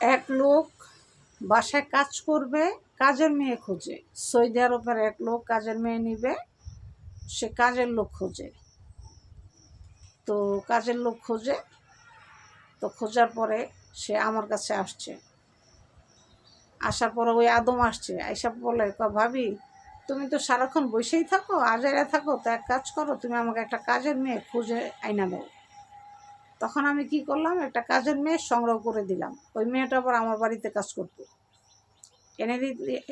এক লোক বাসায় কাজ করবে, কাজের মেয়ে খোঁজে। সৌদি আরবের এক লোক কাজের মেয়ে নিবে, সে কাজের লোক খোঁজে। তো কাজের লোক খোঁজে, তো খোঁজার পরে সে আমার কাছে আসছে। আসার পরে ওই আদম আসছে, আইসা বলে, "ক ভাবি, তুমি তো সারাক্ষণ বসেই থাকো আজাইরা থাকো, তো এক কাজ করো, তুমি আমাকে একটা কাজের মেয়ে খুঁজে আইনা দাও। তখন আমি কি করলাম, একটা কাজের মেয়ে সংগ্রহ করে দিলাম। ওই মেয়েটা আবার আমার বাড়িতে কাজ করতো। এনে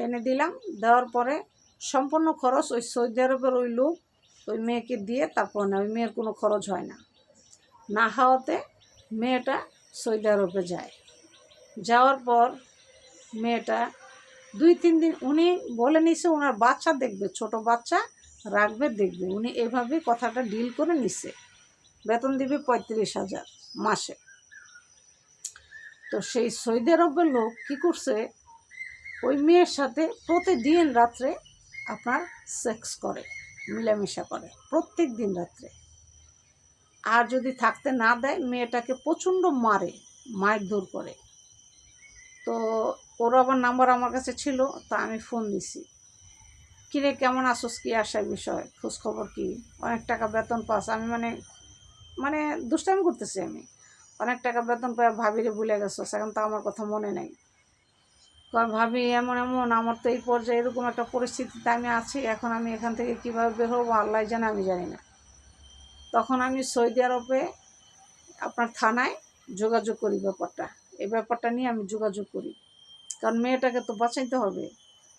এনে দিলাম, দেওয়ার পরে সম্পূর্ণ খরচ ওই সৌদি আরবের ওই লোক, ওই মেয়েকে দিয়ে তারপর না, ওই মেয়ের কোনো খরচ হয় না। না হওয়াতে মেয়েটা সৌদি আরবে যায়। যাওয়ার পর মেয়েটা দুই, তিন দিন উনি বলে নিছে, ওনার বাচ্চা দেখবে, ছোট বাচ্চা রাখবে, দেখবে। উনি এভাবে কথাটা ডিল করে নিছে। বেতন দিবে পঁয়ত্রিশ হাজার মাসে। তো সেই সৌদি আরবের লোক কী করছে? ওই মেয়ের সাথে প্রতিদিন রাত্রে আপনার সেক্স করে, মিলামেশা করে প্রত্যেক দিন রাত্রে। আর যদি থাকতে না দেয়, মেয়েটাকে প্রচণ্ড মারে মারধর করে। তো ওর আবার নাম্বার আমার কাছে ছিল, তা আমি ফোন দিছি। কিরে, কেমন আসোস কি আসার বিষয়? খোঁজ খবর কি? অনেক টাকা বেতন পাস। আমি মানে মানে দুষ্টামি করতেছি আমি। অনেক টাকা বেতন পাই ভাবিরে ভুলে গেছো, সেখান তো আমার কথা মনে নেই। ভাবি, এমন এমন, আমার তো এই পর্যায়ে এরকম একটা পরিস্থিতিতে আমি আছি, এখন আমি এখান থেকে কীভাবে বের হব আল্লাহ জানে, আমি জানি না। তখন আমি সৌদি আরবে আপনার থানায় যোগাযোগ করি ব্যাপারটা। এই ব্যাপারটা নিয়ে আমি যোগাযোগ করি। কারণ মেয়েটাকে তো বাঁচাইতে হবে।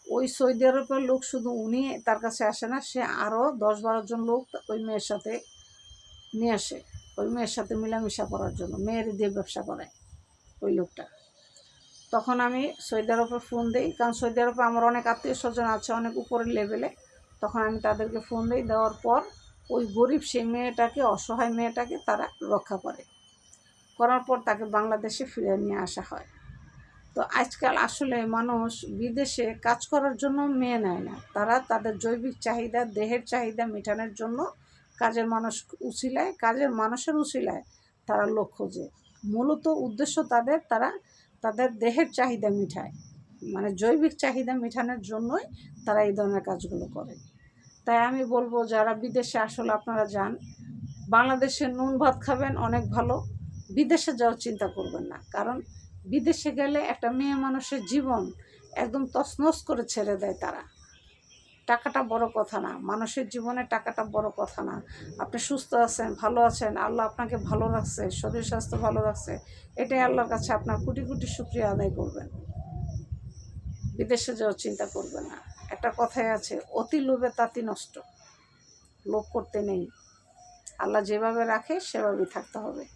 ওই সৌদি আরবের লোক শুধু উনি, তার কাছে আসে না, সে আরও দশ বারো জন লোক ওই মেয়ের সাথে নিয়ে আসে। ওই মেয়ের সাথে মিলামিশা করার জন্য, মেয়ের দিয়ে ব্যবসা করে ওই লোকটা। তখন আমি সৌদি আরবে ফোন দিই, কারণ সৌদি আরবে আমার অনেক আত্মীয় স্বজন আছে, অনেক উপরের লেভেলে তখন আমি তাদেরকে ফোন দিই, দেওয়ার পর ওই গরিব সেই মেয়েটাকে, অসহায় মেয়েটাকে তারা রক্ষা করে। করার পর তাকে বাংলাদেশে ফিরে নিয়ে আসা হয়। তো আজকাল আসলে মানুষ বিদেশে কাজ করার জন্য মেয়ে নেয় না। তারা তাদের জৈবিক চাহিদা, দেহের চাহিদা মেটানোর জন্য কাজের মানুষ উচিলায় কাজের মানুষের উচিলায় তারা লক্ষ্য খোঁজে। মূলত উদ্দেশ্য তাদের, তারা তাদের দেহের চাহিদা মিঠায় মানে জৈবিক চাহিদা মেটানোর জন্যই তারা এই ধরনের কাজগুলো করে। তাই আমি বলব, যারা বিদেশে আসলে আপনারা যান, বাংলাদেশে নুন ভাত খাবেন অনেক ভালো, বিদেশে যাওয়ার চিন্তা করবেন না। কারণ বিদেশে গেলে একটা মেয়ে মানুষের জীবন একদম তছনছ করে ছেড়ে দেয় তারা। টাকাটা বড় কথা না। মানুষের জীবনে টাকাটা বড় কথা না। আপনি সুস্থ আছেন, ভালো আছেন, আল্লাহ আপনাকে ভালো রাখছে, শরীর স্বাস্থ্য ভালো রাখছে, এটাই আল্লাহর কাছে আপনার কোটি কোটি শুক্রিয়া আদায় করবেন। বিদেশে যাওয়ার চিন্তা করবে না। একটা কথাই আছে, অতি লোভে তাতি নষ্ট। লোভ করতে নেই। আল্লাহ যেভাবে রাখে, সেভাবেই থাকতে হবে।